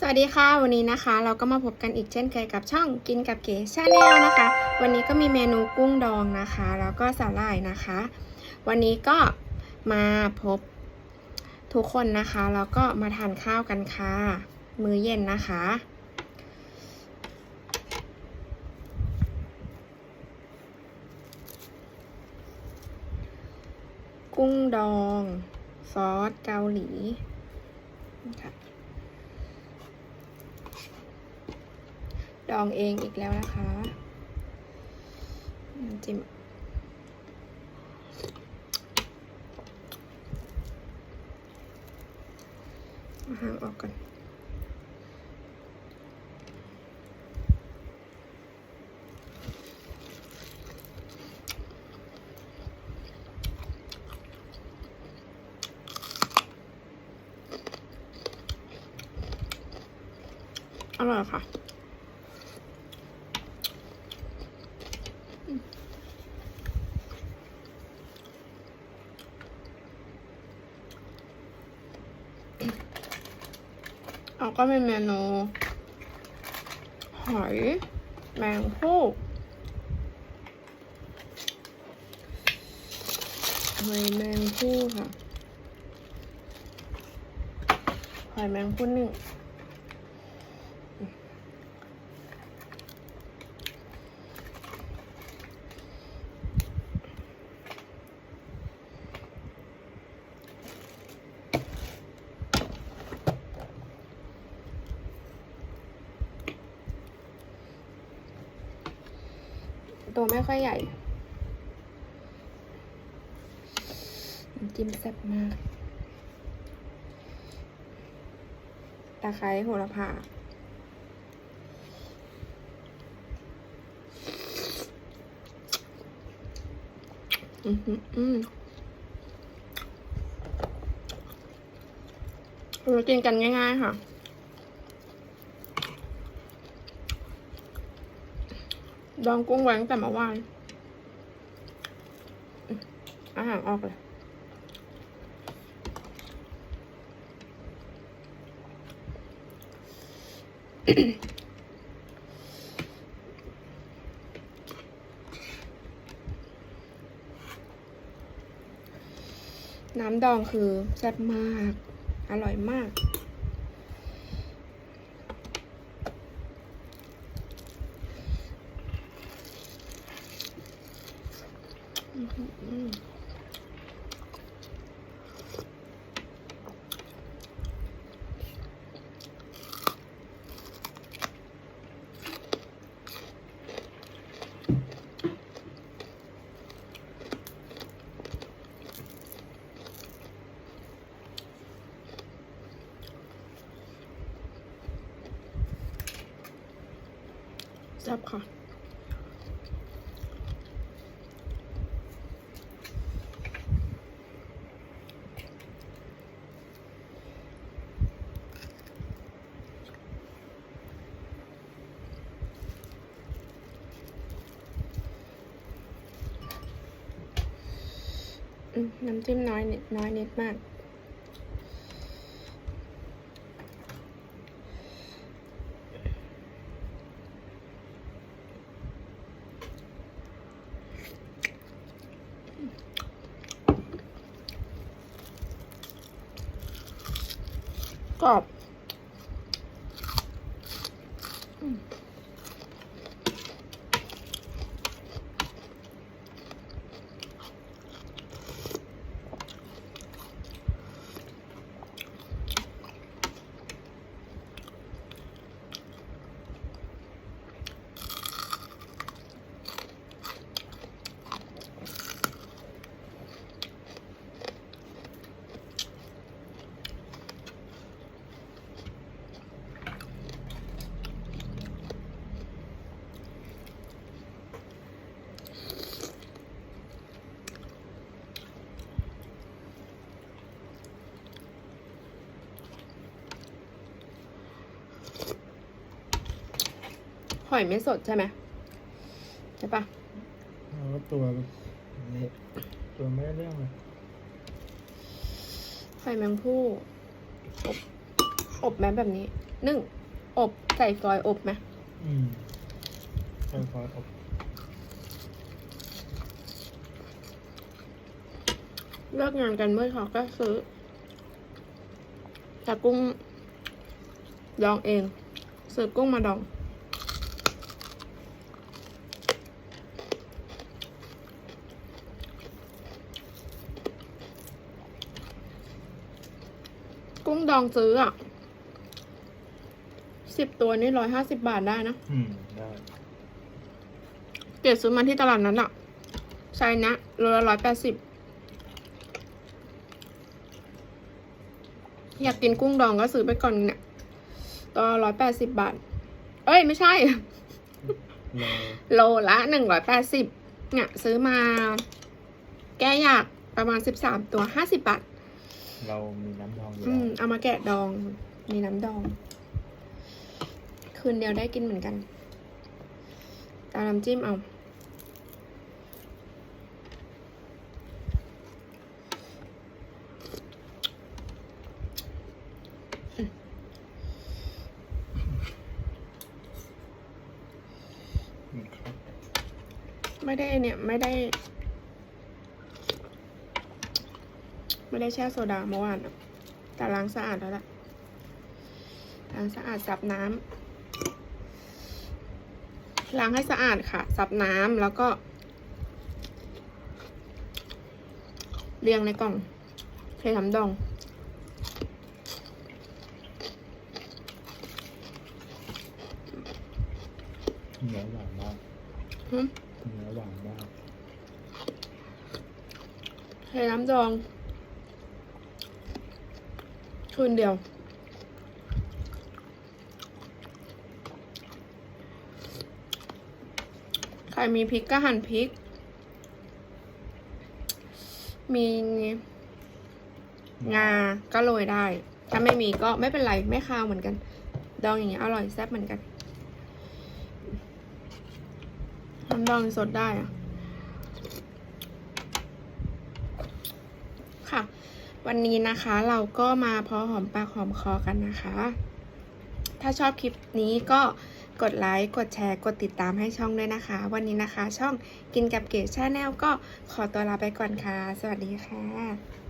สวัสดีค่ะวันนี้นะคะ เราก็มาพบกันอีกเช่นเคยกับช่องกินกับเก๋ชาแนลนะคะ วันนี้ก็มีเมนูกุ้งดองนะคะ แล้วก็สาหร่ายนะคะ วันนี้ก็มาพบทุกคนนะคะแล้วก็มาทานข้าวกันค่ะ มื้อเย็นนะคะ กุ้งดอง ซอสเกาหลีค่ะ ดองเองอีกแล้วนะคะจิ้มาหางออกก่อนอร่อยค่ะ เราก็เป็นเมนูหอยแมงผู้หอยแมงผู้ค่ะหอยแมงผู้หนึ่ง ตัวไม่ค่อยใหญ่น้ำจิ้มแซ่บมากตะไคร้โหระพาอือหืออืมเรากินกันง่าย ๆ ค่ะ ดองกุ้งไว้ตั้งแต่เมื่อวานอืมอาหารออกเลยน้ำดองคือแซ่บมาก อร่อยมาก อื้อหือแซ่บค่ะ อืม น้ำจิ้มน้อยนิดน้อยนิดมาก กรอบ อยไม่สดใช่ไหมใช่ปะแล้วตัวเละตัวไม่ได้เรื่องเลยหอยแมงผู้อบอบไหมแบบนี้นึ่งอบใส่ฟอยล์อบไหมอืมค่อยๆอบเลิกงานกันเมื่อเขาก็ซื้อแต่กุ้งดองเอง ซื้อกุ้งมาดอง ดองซื้ออะสิบตัวนี่ร้อยห้าสิบบาทได้นะอืมได้เกดซื้อมาที่ตลาดนั้นอะไซส์นะโลละร้อยแปดสิบอยากกินกุ้งดองก็ซื้อไปก่อนเนี่ยตัวร้อยแปดสิบบาท เอ้ย ไม่ใช่รอโลละหนึ่งร้อยแปดสิบเนี่ย ซื้อมา แก้อยากประมาณสิบสามตัวห้าสิบบาท เรามีน้ำทองอยู่อืแล้วมเอามาแกะดอง มีน้ำดอง คืนเดียวได้กินเหมือนกัน ตามน้ำจิ้มเอาอืมครับไม่ได้เนี่ย ไม่ได้ ไม่ได้แช่โซดาเมื่อวานอะแต่ล้างสะอาดแล้วล่ะล้างสะอาดสับน้ำล้างให้สะอาดค่ะสับน้ำแล้วก็ เรียงในกล่องเทน้ำดองเนื้อหวานมากหึเนื้อหวานมากเทน้ำดอง คืนเดียว ใครมีพริกก็หั่นพริก มีงา ก็โรยได้ ถ้าไม่มีก็ไม่เป็นไร ไม่คาวเหมือนกัน ดองอย่างเงี้ยอร่อยแซ่บเหมือนกันน้ำดองสดได้อะค่ะ วันนี้นะคะเราก็มาพอหอมปากหอมคอกันนะคะ ถ้าชอบคลิปนี้ก็กดไลค์กดแชร์ กดติดตามให้ช่องด้วยนะคะ วันนี้นะคะ ช่องกินกับเก๋ชาแนลก็ขอตัวลาไปก่อนค่ะ สวัสดีค่ะ